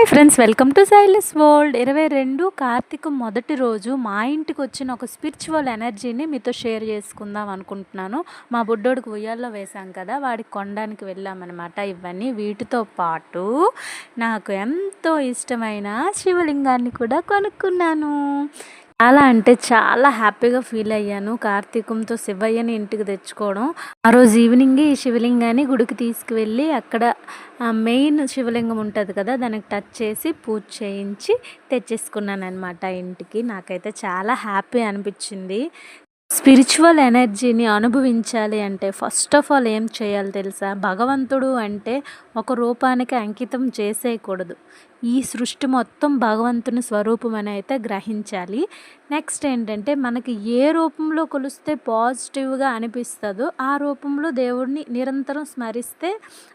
Hi friends welcome to Sailesh world ఇరవై రెండు కార్తీక మొదటి రోజు మా ఇంటికి వచ్చిన ఒక స్పిరిచువల్ ఎనర్జీని మీతో షేర్ చేసుకుందాం అనుకుంటున్నాను. మా బుడ్డోడికి ఉయ్యాల్లో వేశాం కదా వాడికి కొనడానికి వెళ్ళామన్నమాట ఇవన్నీ. వీటితో పాటు నాకు ఎంతో ఇష్టమైన శివలింగాన్ని కూడా కొనుక్కున్నాను. చాలా అంటే చాలా హ్యాపీగా ఫీల్ అయ్యాను. కార్తీకంతో శివయ్యని ఇంటికి తెచ్చుకోవడం. ఆ రోజు ఈవినింగ్ ఈ శివలింగాన్ని గుడికి తీసుకువెళ్ళి అక్కడ మెయిన్ శివలింగం ఉంటుంది కదా దానికి టచ్ చేసి పూజ చేయించి తెచ్చేసుకున్నాను అనమాట ఇంటికి. నాకైతే చాలా హ్యాపీ అనిపించింది. స్పిరిచువల్ ఎనర్జీని అనుభవించాలి అంటే ఫస్ట్ ఆఫ్ ఆల్ ఏం చేయాలి తెలుసా? భగవంతుడు అంటే ఒక రూపానికి అంకితం చేసేయకూడదు. ఈ సృష్టి మొత్తం భగవంతుని స్వరూపం అని అయితే గ్రహించాలి. నెక్స్ట్ ఏంటంటే మనకి ఏ రూపంలో కొలిస్తే పాజిటివ్గా అనిపిస్తుందో ఆ రూపంలో దేవుడిని నిరంతరం స్మరిస్తే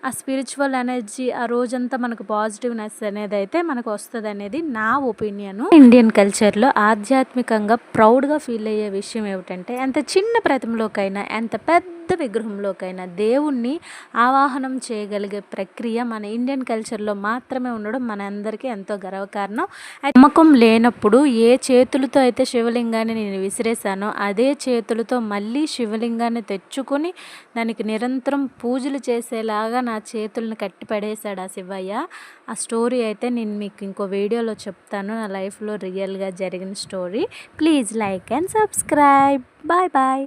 ఆ స్పిరిచువల్ ఎనర్జీ ఆ రోజంతా మనకు పాజిటివ్నెస్ అనేది అయితే మనకు వస్తుంది అనేది నా ఒపీనియన్. ఇండియన్ కల్చర్లో ఆధ్యాత్మికంగా ప్రౌడ్గా ఫీల్ అయ్యే విషయం ఏమిటంటే ఎంత చిన్న ప్రతిమలోకైనా ఎంత పెద్ద పెద్ద విగ్రహంలోకైనా దేవుణ్ణి ఆవాహనం చేయగలిగే ప్రక్రియ మన ఇండియన్ కల్చర్లో మాత్రమే ఉండడం మన అందరికీ ఎంతో గర్వకారణం. నమ్మకం లేనప్పుడు ఏ చేతులతో అయితే శివలింగాన్ని నేను విసిరేసానో అదే చేతులతో మళ్ళీ శివలింగాన్ని తెచ్చుకొని దానికి నిరంతరం పూజలు చేసేలాగా నా చేతులను కట్టి పడేశాడు ఆ శివయ్య. ఆ స్టోరీ అయితే నేను మీకు ఇంకో వీడియోలో చెప్తాను. నా లైఫ్లో రియల్గా జరిగిన story. Please like and subscribe. Bye bye.